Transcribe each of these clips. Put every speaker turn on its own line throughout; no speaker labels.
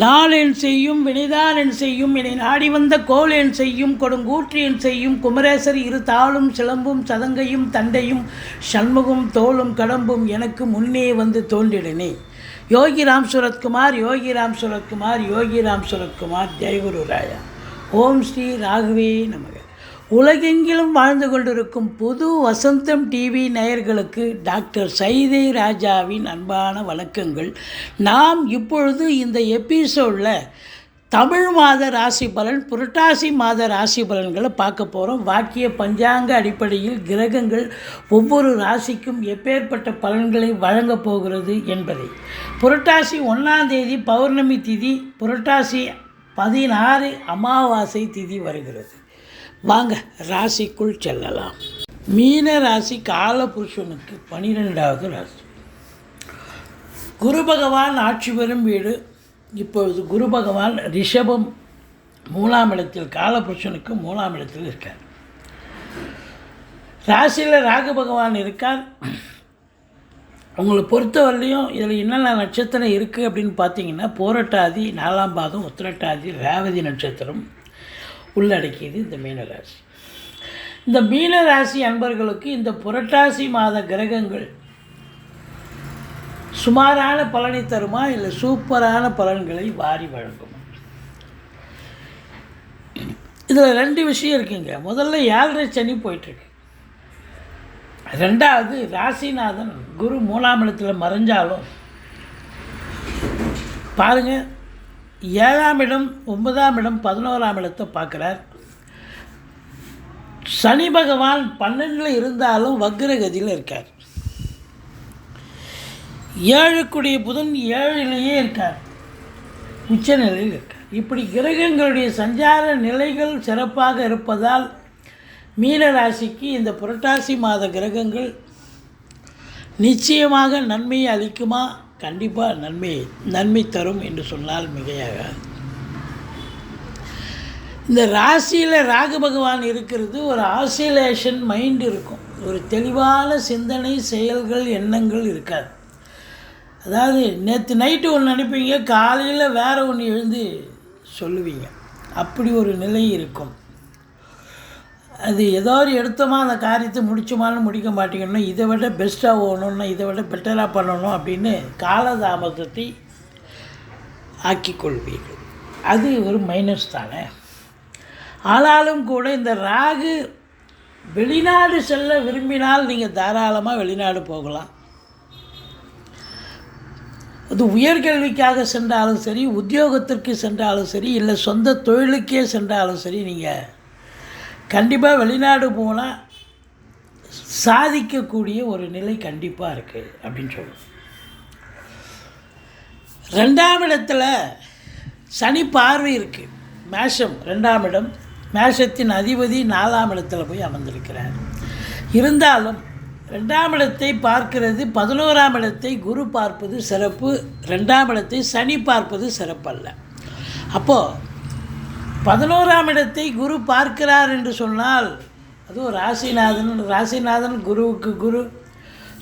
நாளேன் செய்யும் வினைதாரன் செய்யும் என்னை நாடி வந்த கோலென் செய்யும் கொடுங்கூற்றியன் செய்யும் குமரேசர் இரு தாளும் சிலம்பும் சதங்கையும் தண்டையும் சண்முகம் தோளும் கடம்பும் எனக்கு முன்னே வந்து தோன்றிடனே. யோகி ராம் சுரத்குமார் யோகி ராம் சுரத்குமார் யோகி ராம் சுரத்குமார் ஜெயகுரு ராயா. ஓம் ஸ்ரீ ராகவே நமக. உலகெங்கிலும் வாழ்ந்து கொண்டிருக்கும் புது வசந்தம் டிவி நேயர்களுக்கு டாக்டர் சைதை ராஜாவின் அன்பான வணக்கங்கள். நாம் இப்பொழுது இந்த எபிசோடில் தமிழ் மாத ராசி பலன் புரட்டாசி மாத ராசி பலன்களை பார்க்க போகிறோம் வாக்கிய பஞ்சாங்க அடிப்படையில் கிரகங்கள் ஒவ்வொரு ராசிக்கும் எப்பேற்பட்ட பலன்களை வழங்கப் போகிறது என்பதை. புரட்டாசி ஒன்றாம் தேதி பௌர்ணமி திதி புரட்டாசி பதினாறு அமாவாசை திதி வருகிறது. வாங்க ராசிக்குள் செல்லலாம். மீன ராசி காலபுருஷனுக்கு பனிரெண்டாவது ராசி. குரு பகவான் ஆட்சி பெறும் வீடு. இப்பொழுது குரு பகவான் ரிஷபம் மூலாம் இடத்தில் காலபுருஷனுக்கு மூலாம் இடத்தில் இருக்கார். ராசியில் ராகு பகவான் இருக்கார். உங்களை பொறுத்தவரையிலையும் இதில் என்னென்ன நட்சத்திரம் இருக்குது அப்படின்னு பார்த்தீங்கன்னா போரட்டாதி நாலாம் பாதம் உத்திரட்டாதி ரேவதி நட்சத்திரம். உள்ளடக்கியது இந்த மீனராசி இந்த மீனராசி அன்பர்களுக்கு இந்த புரட்டாசி மாத கிரகங்கள் சுமாரான பலனை தருமா இல்லை சூப்பரான பலன்களை வாரி வழங்குமா? இதில் ரெண்டு விஷயம் இருக்குங்க. முதல்ல ஏழரை சனி போயிட்டுருக்கு. ரெண்டாவது ராசிநாதன் குரு மூணாம் இடத்தில் மறைஞ்சாலும் பாருங்கள் ஏழாம் இடம் ஒன்பதாம் இடம் பதினோராம் இடத்தை பார்க்குறார். சனி பகவான் பன்னெண்டில் இருந்தாலும் வக்ரகதியில் இருக்கார். ஏழுக்குடிய புதன் ஏழிலேயே இருக்கார். உச்ச நிலையில் இருக்கார். இப்படி கிரகங்களுடைய சஞ்சார நிலைகள் சிறப்பாக இருப்பதால் மீன ராசிக்கு இந்த புரட்டாசி மாத கிரகங்கள் நிச்சயமாக நன்மையை அளிக்குமா? கண்டிப்பாக நன்மை நன்மை தரும் என்று சொன்னால் மிகையாக. இந்த ராசியில் ராகு பகவான் இருக்கிறது ஒரு ஆசிலேஷன் மைண்ட் இருக்கும். ஒரு தெளிவான சிந்தனை செயல்கள் எண்ணங்கள் இருக்காது. அதாவது நேற்று நைட்டு ஒன்று நினைப்பீங்க காலையில் வேறு ஒன்று எழுந்து சொல்லுவீங்க. அப்படி ஒரு நிலை இருக்கும். அது ஏதோ ஒரு எடுத்தோமா அந்த காரியத்தை முடிச்சோமான்னு முடிக்க மாட்டேங்கன்னா இதை விட பெஸ்ட்டாக ஓகணும்னா இதை விட பெட்டராக பண்ணணும் அப்படின்னு காலதாமதத்தை ஆக்கிக்கொள்வீர்கள். அது ஒரு மைனஸ் தானே. ஆனாலும் கூட இந்த ராகு வெளிநாடு செல்ல விரும்பினால் நீங்கள் தாராளமாக வெளிநாடு போகலாம். அது உயர்கல்விக்காக சென்றாலும் சரி உத்தியோகத்திற்கு சென்றாலும் சரி இல்லை சொந்த தொழிலுக்கே சென்றாலும் சரி நீங்கள் கண்டிப்பாக வெளிநாடு போனால் சாதிக்கக்கூடிய ஒரு நிலை கண்டிப்பாக இருக்குது அப்படின்னு சொல்லுவோம் ரெண்டாம் இடத்துல சனி பார்வை இருக்குது மேஷம் ரெண்டாம் இடம். மேஷத்தின் அதிபதி நாலாம் இடத்துல போய் அமர்ந்திருக்கிறார். இருந்தாலும் ரெண்டாம் இடத்தை பார்க்கிறது பதினோராம் இடத்தை குரு பார்ப்பது சிறப்பு ரெண்டாம் இடத்தை சனி பார்ப்பது சிறப்பல்ல. அப்போது பதினோராம் இடத்தை குரு பார்க்கிறார் என்று சொன்னால் அதுவும் ராசிநாதன் ராசிநாதன் குருவுக்கு குரு.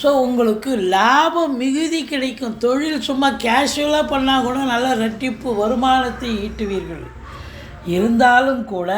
ஸோ உங்களுக்கு லாபம் மிகுதி கிடைக்கும். தொழில் சும்மா கேஷுவலாக பண்ணால் கூட நல்ல ரெட்டிப்பு வருமானத்தை ஈட்டுவீர்கள். இருந்தாலும் கூட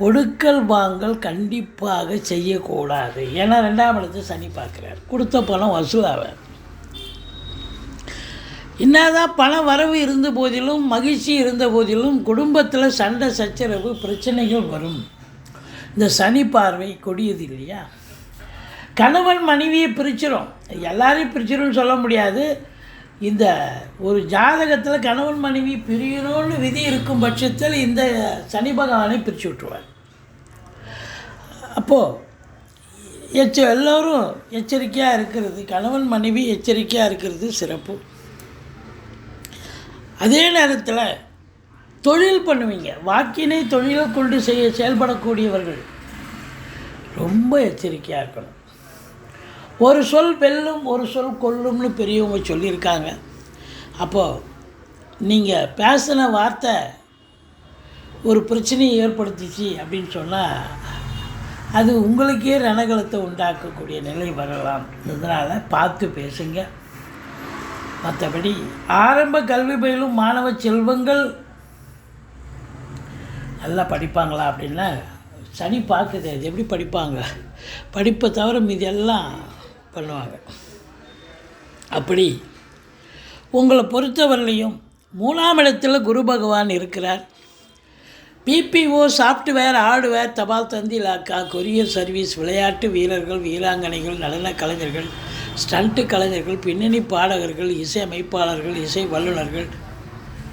கொடுக்கல் வாங்கல் கண்டிப்பாக செய்யக்கூடாது. ஏன்னா ரெண்டாம் இடத்தை சனி பார்க்குறார். கொடுத்த பணம் வசூலாவார் என்னதான் பண வரவு இருந்த போதிலும் மகிழ்ச்சி இருந்த போதிலும் குடும்பத்தில் சண்டை சச்சரவு பிரச்சனைகள் வரும். இந்த சனி பார்வை கொடியது இல்லையா? கணவன் மனைவியை பிரிச்சிடும் எல்லாரையும் பிரிச்சிடும்னு சொல்ல முடியாது. இந்த ஒரு ஜாதகத்தில் கணவன் மனைவி பிரியணும்னு விதி இருக்கும் பட்சத்தில் இந்த சனி பகவானை பிரித்து விட்டுருவார். அப்போது எச்ச எல்லோரும் எச்சரிக்கையாக இருக்கிறது கணவன் மனைவி எச்சரிக்கையாக இருக்கிறது சிறப்பு. அதே நேரத்தில் தொழில் பண்ணுவீங்க. வாக்கினை தொழிலை கொண்டு செய்ய செயல்படக்கூடியவர்கள். ரொம்ப எச்சரிக்கையாக இருக்கணும். ஒரு சொல் வெல்லும் ஒரு சொல் கொல்லும்னு பெரியவங்க சொல்லியிருக்காங்க. அப்போது நீங்கள் பேசின வார்த்தை ஒரு பிரச்சனையை ஏற்படுத்திச்சு அப்படின்னு சொன்னால் அது உங்களுக்கே ரணகலத்தை உண்டாக்கக்கூடிய நிலை வரலாம். இதனால் பார்த்து பேசுங்க. மற்றபடி ஆரம்ப கல்வி பயிலும் மாணவ செல்வங்கள் நல்லா படிப்பாங்களா அப்படின்னா சனி பார்க்குது அது எப்படி படிப்பாங்க? படிப்பை தவிர மீதி எல்லாம் பண்ணுவாங்க. அப்படி உங்களை பொறுத்தவரையிலையும் மூணாம் இடத்துல குரு பகவான் இருக்கிறார். பிபிஓ சாஃப்ட்வேர் ஹார்ட்வேர் தபால் தந்தி இலாக்கா கொரியர் சர்வீஸ் விளையாட்டு வீரர்கள் வீராங்கனைகள் நடன கலைஞர்கள் ஸ்டண்ட்டு கலைஞர்கள் பின்னணி பாடகர்கள் இசையமைப்பாளர்கள் இசை வல்லுநர்கள்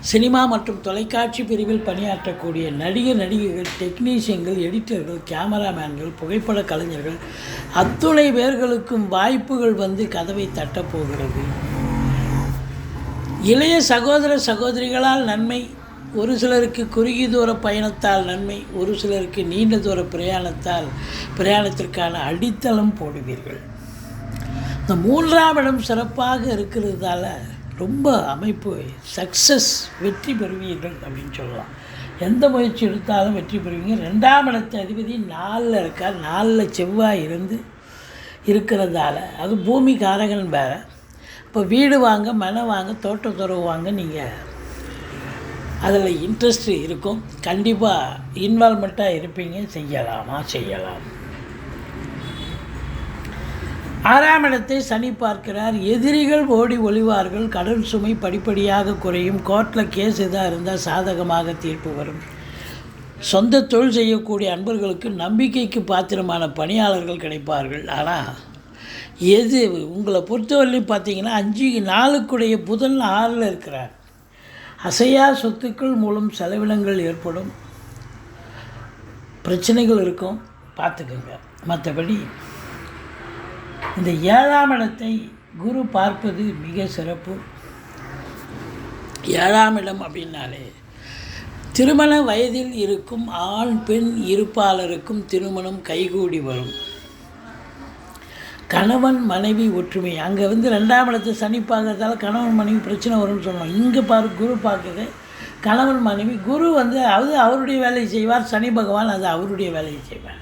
சினிமா மற்றும் தொலைக்காட்சி பிரிவில் பணியாற்றக்கூடிய நடிகர் நடிகைகள் டெக்னீஷியன்கள் எடிட்டர்கள் கேமராமேன்கள் புகைப்பட கலைஞர்கள் அத்துணை பேர்களுக்கும் வாய்ப்புகள் வந்து கதவை தட்டப்போகிறது இளைய சகோதர சகோதரிகளால் நன்மை ஒரு சிலருக்கு குறுகிய தூர பயணத்தால் நன்மை ஒரு சிலருக்கு நீண்ட தூர பிரயாணத்தால் பிரயாணத்திற்கான அடித்தளம் போடுவீர்கள். இந்த மூன்றாம் இடம் சிறப்பாக இருக்கிறதால ரொம்ப அமைப்பு சக்ஸஸ் வெற்றி பெறுவீர்கள் அப்படின்னு சொல்லலாம். எந்த முயற்சி எடுத்தாலும் வெற்றி பெறுவீங்க. ரெண்டாம் இடத்து அதிபதி நாலில் இருக்கார். நாலில் செவ்வாய் இருந்து இருக்கிறதால அது பூமி காரகன் வேற. இப்போ வீடு வாங்க மனை வாங்க தோட்டம் துறவு வாங்க நீங்கள் அதில் இன்ட்ரெஸ்ட் இருக்கும். கண்டிப்பாக இன்வால்மெண்ட்டாக இருப்பீங்க. செய்யலாமா? செய்யலாம். ஆறாம் இடத்தை சனி பார்க்கிறார். எதிரிகள் ஓடி ஒளிவார்கள். கடன் சுமை படிப்படியாக குறையும். கோர்ட்டில் கேஸ் எதாக இருந்தால் சாதகமாக தீர்ப்பு வரும். சொந்த தொழில் செய்யக்கூடிய அன்பர்களுக்கு நம்பிக்கைக்கு பாத்திரமான பணியாளர்கள் கிடைப்பார்கள். ஆனால் எது உங்களை பொறுத்தவரையிலும் பார்த்தீங்கன்னா அஞ்சு நாளுக்குடைய புதன் ஆறில் இருக்கிறார். அசையா சொத்துக்கள் மூலம் செலவினங்கள் ஏற்படும். பிரச்சனைகள் இருக்கும். பார்த்துக்கோங்க. மற்றபடி இந்த ஏழாம் இடத்தை குரு பார்ப்பது மிக சிறப்பு. ஏழாம் இடம் அப்படின்னாலே திருமண வயதில் இருக்கும் ஆண் பெண் இருப்பாளருக்கும் திருமணம் கைகூடி வரும். கணவன் மனைவி ஒற்றுமை. அங்கே வந்து ரெண்டாம் இடத்தை சனி பார்க்கறதால கணவன் மனைவி பிரச்சனை வரும்னு சொன்னோம் இங்கே பாரு குரு பார்க்குது கணவன் மனைவி குரு வந்து அது அவருடைய வேலையை செய்வார் சனி பகவான் அது அவருடைய வேலையை செய்வார்.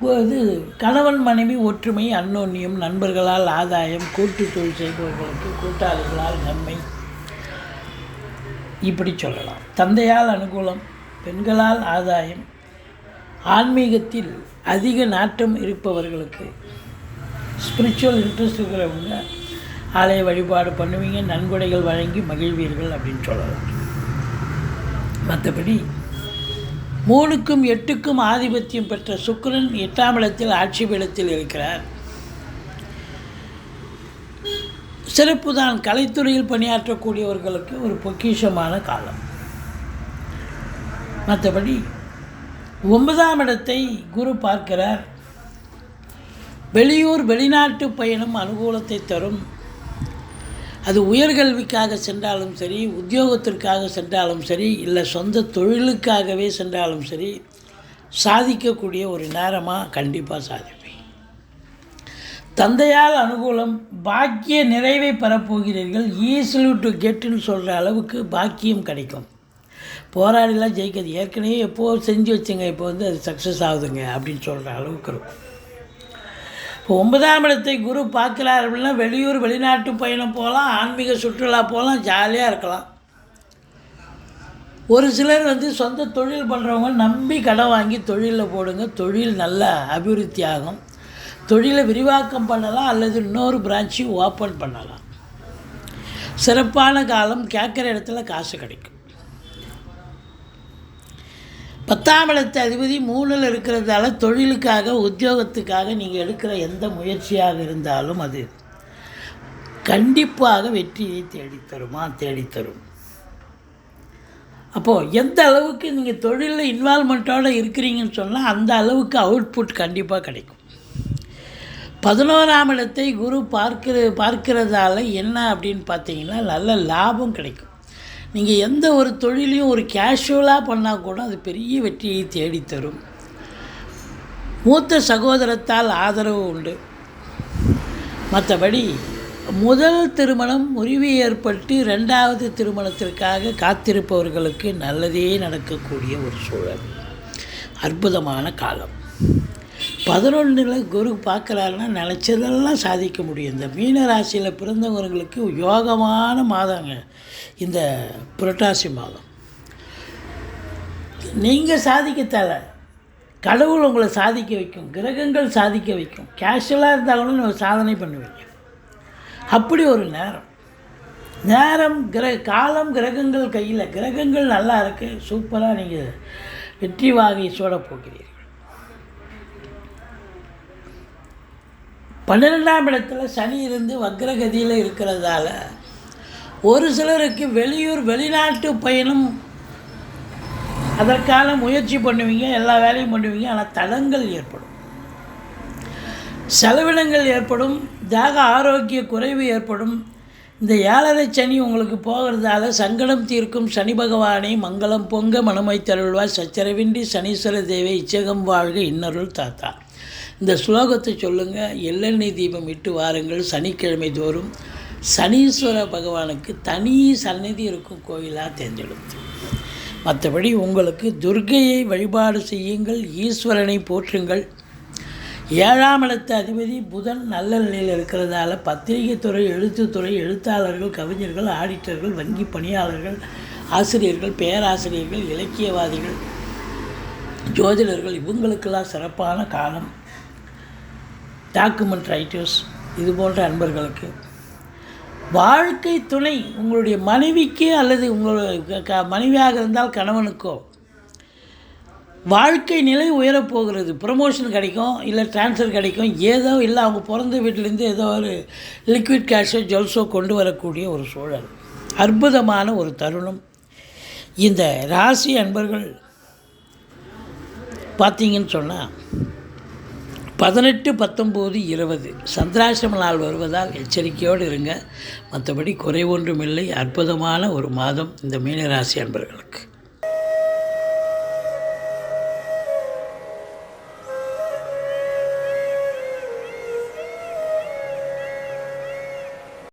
இது கணவன் மனைவி ஒற்றுமை அன்னோன்யம் நண்பர்களால் ஆதாயம் கூட்டு தொழில் செய்பவர்களுக்கு கூட்டாளிகளால் நன்மை. இப்படி சொல்லலாம். தந்தையால் அனுகூலம் பெண்களால் ஆதாயம் ஆன்மீகத்தில் அதிக நாட்டம் இருப்பவர்களுக்கு ஸ்பிரிச்சுவல் இன்ட்ரெஸ்ட் இருக்கிறவங்க ஆலய வழிபாடு பண்ணுவீங்க நன்கொடைகள் வழங்கி மகிழ்வீர்கள் அப்படின்னு சொல்லலாம். மற்றபடி மூணுக்கும் எட்டுக்கும் ஆதிபத்தியம் பெற்ற சுக்கரன் எட்டாம் இடத்தில் ஆட்சி பீடத்தில் இருக்கிறார். சிறப்பு தான் கலைத்துறையில் பணியாற்றக்கூடியவர்களுக்கு ஒரு பொக்கிஷமான காலம். மற்றபடி ஒன்பதாம் இடத்தை குரு பார்க்கிறார். வெளியூர் வெளிநாட்டு பயணம் அனுகூலத்தை தரும். அது உயர்கல்விக்காக சென்றாலும் சரி உத்தியோகத்திற்காக சென்றாலும் சரி இல்லை சொந்த தொழிலுக்காகவே சென்றாலும் சரி சாதிக்கக்கூடிய ஒரு நேரமாக கண்டிப்பாக சாதிப்பேன். தந்தையால் அனுகூலம் பாக்கிய நிறைவை பெறப்போகிறீர்கள் e ஈஸிலி டு கெட்டுன்னு சொல்கிற அளவுக்கு பாக்கியம் கிடைக்கும். போராடிலாம் ஜெயிக்காது. ஏற்கனவே எப்போது செஞ்சு வச்சுங்க இப்போ வந்து அது சக்ஸஸ் ஆகுதுங்க அப்படின்னு சொல்கிற அளவுக்கு இருக்கும். ஒன்பதாம் இடத்தை குரு பார்க்குறார் அப்படின்னா வெளியூர் வெளிநாட்டு பயணம் போகலாம் ஆன்மீக சுற்றுலா போகலாம் ஜாலியாக இருக்கலாம். ஒரு சிலர் வந்து சொந்த தொழில் பண்ணுறவங்க நம்பி கடன் வாங்கி தொழிலில் போடுங்க. தொழில் நல்ல அபிவிருத்தி ஆகும். தொழிலை விரிவாக்கம் பண்ணலாம் அல்லது இன்னொரு பிரான்ச்சு ஓப்பன் பண்ணலாம். சிறப்பான காலம் கேட்குற இடத்துல காசு கிடைக்கும். பத்தாம் இடத்து அதிபதி மூணில் இருக்கிறதால தொழிலுக்காக உத்தியோகத்துக்காக நீங்கள் எடுக்கிற எந்த முயற்சியாக இருந்தாலும் அது கண்டிப்பாக வெற்றியை தேடித்தருமா? தேடித்தரும். அப்போது எந்த அளவுக்கு நீங்கள் தொழிலில் இன்வால்மெண்ட்டோடு இருக்கிறீங்கன்னு சொன்னால் அந்த அளவுக்கு அவுட்புட் கண்டிப்பாக கிடைக்கும். பதினோராம் இடத்தை குரு பார்க்கிற பார்க்கிறதால என்ன அப்படின்னு பார்த்தீங்கன்னா நல்ல லாபம் கிடைக்கும். நீங்கள் எந்த ஒரு தொழிலையும் ஒரு கேஷுவலாக பண்ணால் கூட அது பெரிய வெற்றியை தேடித்தரும். மூத்த சகோதரத்தால் ஆதரவு உண்டு. மற்றபடி முதல் திருமணம் முறிவு ஏற்பட்டு ரெண்டாவது திருமணத்திற்காக காத்திருப்பவர்களுக்கு நல்லதே நடக்கக்கூடிய ஒரு சூழல். அற்புதமான காலம். பதினொன்றில் குரு பார்க்குறாருன்னா நினச்சதெல்லாம் சாதிக்க முடியும். இந்த மீன ராசியில் பிறந்தவங்களுக்கு யோகமான மாதங்க இந்த புரட்டாசி மாதம். நீங்கள் சாதிக்க தேவை கடவுள் உங்களை சாதிக்க வைக்கும் கிரகங்கள் சாதிக்க வைக்கும். கேஷுவலாக இருந்தாலும் கூட நீங்கள் சாதனை பண்ணுவீங்க. அப்படி ஒரு நேரம். நேரம் கிர காலம் கிரகங்கள் கையில். கிரகங்கள் நல்லா இருக்குது சூப்பராக நீங்கள் வெற்றி வாகி சூட போகிறீர்கள். பன்னிரெண்டாம் இடத்துல சனி இருந்து வக்ரகதியில் இருக்கிறதால ஒரு சிலருக்கு வெளியூர் வெளிநாட்டு பயணம் அதற்கான முயற்சி பண்ணுவீங்க எல்லா வேலையும் பண்ணுவீங்க ஆனால் தடங்கள் ஏற்படும். செலவினங்கள் ஏற்படும் தேக ஆரோக்கிய குறைவு ஏற்படும். இந்த ஏழரை சனி உங்களுக்கு போகிறதால சங்கடம் தீர்க்கும் சனி பகவானை மங்களம் பொங்க மனமை தருள்வாய் சச்சரவின்றி சனீஸ்வர தேவை இச்சகம் வாழ்க இன்னருள் தாத்தா. இந்த ஸ்லோகத்தை சொல்லுங்கள் எள்ளெண்ணெய் தீபம் இட்டு வாருங்கள் சனிக்கிழமை தோறும். சனீஸ்வர பகவானுக்கு தனி சன்னதி இருக்கும் கோயிலாக தேர்ந்தெடுத்து மற்றபடி உங்களுக்கு துர்கையை வழிபாடு செய்யுங்கள் ஈஸ்வரனை போற்றுங்கள். ஏழாம் இடத்து அதிபதி புதன் நல்ல நிலையில் இருக்கிறதால பத்திரிகை துறை எழுத்துத்துறை எழுத்தாளர்கள் கவிஞர்கள் ஆடிட்டர்கள் வங்கி பணியாளர்கள் ஆசிரியர்கள் பேராசிரியர்கள் இலக்கியவாதிகள் ஜோதிடர்கள் இவங்களுக்கெல்லாம் சிறப்பான காலம். டாக்குமெண்ட் ரைட்டர்ஸ் இது போன்ற அன்பர்களுக்கு வாழ்க்கை துணை உங்களுடைய மனைவிக்கு அல்லது உங்களுடைய க மனைவியாக இருந்தால் கணவனுக்கோ வாழ்க்கை நிலை உயரப்போகிறது ப்ரமோஷன் கிடைக்கும் இல்லை ட்ரான்ஸ்ஃபர் கிடைக்கும் ஏதோ இல்லை அவங்க பிறந்த வீட்டிலேருந்து ஏதோ ஒரு லிக்விட் கேஷோ ஜுவல்ஸோ கொண்டு வரக்கூடிய ஒரு சூழல். அற்புதமான ஒரு தருணம். இந்த ராசி அன்பர்கள் பார்த்தீங்கன்னு சொன்னால் பதினெட்டு பத்தொம்போது இருபது. சந்திராசிரம நாள் வருவதால் எச்சரிக்கையோடு இருங்க. மற்றபடி குறை ஒன்றுமில்லை. அற்புதமான ஒரு மாதம் இந்த மீனராசி அன்பர்களுக்கு.